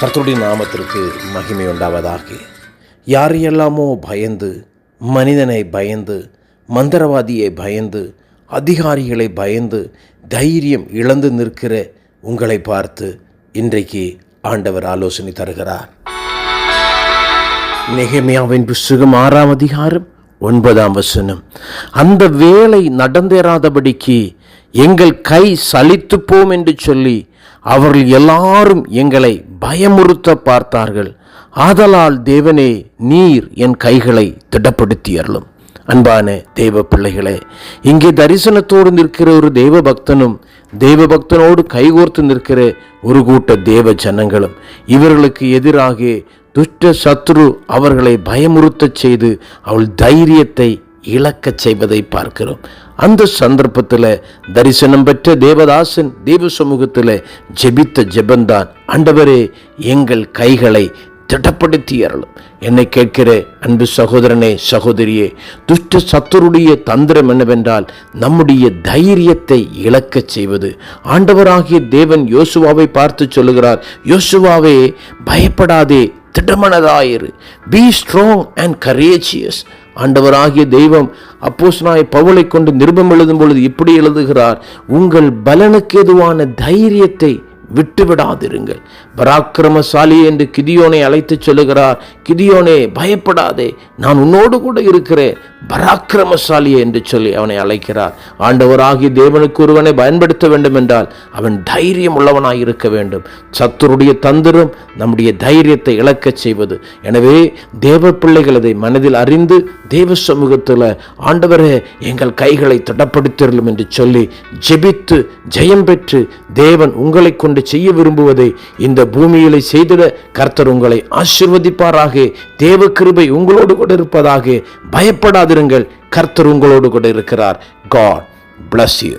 கர்த்தருடைய நாமத்திற்கு மகிமை உண்டாவதாக. யாரையெல்லாமோ பயந்து மனிதனை பயந்து மந்திரவாதியை பயந்து அதிகாரிகளை பயந்து தைரியம் இழந்து நிற்கிற உங்களை பார்த்து இன்றைக்கு ஆண்டவர் ஆலோசனை தருகிறார். நெகமியாவின் புஸ்தகம் ஆறாம் அதிகாரம் ஒன்பதாம் வசனம். அந்த வேலை நடந்தேறாதபடிக்கு எங்கள் கை சலித்துப்போம் என்று சொல்லி அவர்கள் எல்லாரும் எங்களை பயமுறுத்த பார்த்தார்கள். ஆதலால் தேவனே நீர் என் கைகளை திடப்படுத்தி அருளும் அன்பான தேவ பிள்ளைகளே இங்கே தரிசனத்தோடு நிற்கிற ஒரு தேவ பக்தனும் தெய்வ பக்தனோடு கைகோர்த்து நிற்கிற ஒரு கூட்ட தேவ ஜனங்களும் இவர்களுக்கு எதிராக துஷ்ட சத்ரு அவர்களை பயமுறுத்தச் செய்து அவள் தைரியத்தை இழக்கச் செய்வதை பார்க்கிறோம். அந்த சந்தர்ப்பத்தில் தரிசனம் பெற்ற தேவதாசன் தேவ சமூகத்தில் ஜெபித்த ஜெபந்தான். ஆண்டவரே எங்கள் கைகளை திடப்படுத்தி அருளும். என்னை கேட்கிற அன்பு சகோதரனே சகோதரியே துஷ்ட சத்துருடைய தந்திரம் என்னவென்றால் நம்முடைய தைரியத்தை இழக்கச் செய்வது. ஆண்டவராகிய தேவன் யோசுவாவை பார்த்து சொல்லுகிறார் யோசுவாவே பயப்படாதே திடமனதாயிரு. பி ஸ்ட்ராங் அண்ட் கரேஜியஸ் ஆண்டவராகிய தெய்வம் அப்போஸ் நாய் பவுலை கொண்டு நிருபம் எழுதும் பொழுது இப்படி எழுதுகிறார் உங்கள் பலனுக்கு எதுவான தைரியத்தை விட்டுவிடாதிருங்கள். பராக்கிரமசாலி என்று கிதியோனை அழைத்து சொல்லுகிறார் கிதியோனே பயப்படாதே நான் உன்னோடு கூட இருக்கிறேன் பராக்கிரமசாலி என்று சொல்லி அவனை அழைக்கிறார். ஆண்டவராகிய தேவனுக்கு ஒருவனை பயன்படுத்த வேண்டும் என்றால் அவன் தைரியம் உள்ளவனாய் இருக்க வேண்டும். சத்துருடைய தந்திரம் நம்முடைய தைரியத்தை இழக்கச் செய்வது. எனவே தேவ பிள்ளைகள் அதை மனதில் அறிந்து தேவ சமூகத்தில் ஆண்டவரே எங்கள் கைகளை திடப்படுத்திடலும் என்று சொல்லி ஜெபித்து ஜெயம் பெற்று தேவன் உங்களை கொண்டு செய்ய விரும்புவதை இந்த பூமியிலே செய்திட கர்த்தர் உங்களை ஆசிர்வதிப்பாராக. தேவ கிருபை உங்களோடு கூட இருப்பதாக பயப்படாதிருங்கள். கர்த்தர் உங்களோடு கூட இருக்கிறார். God bless you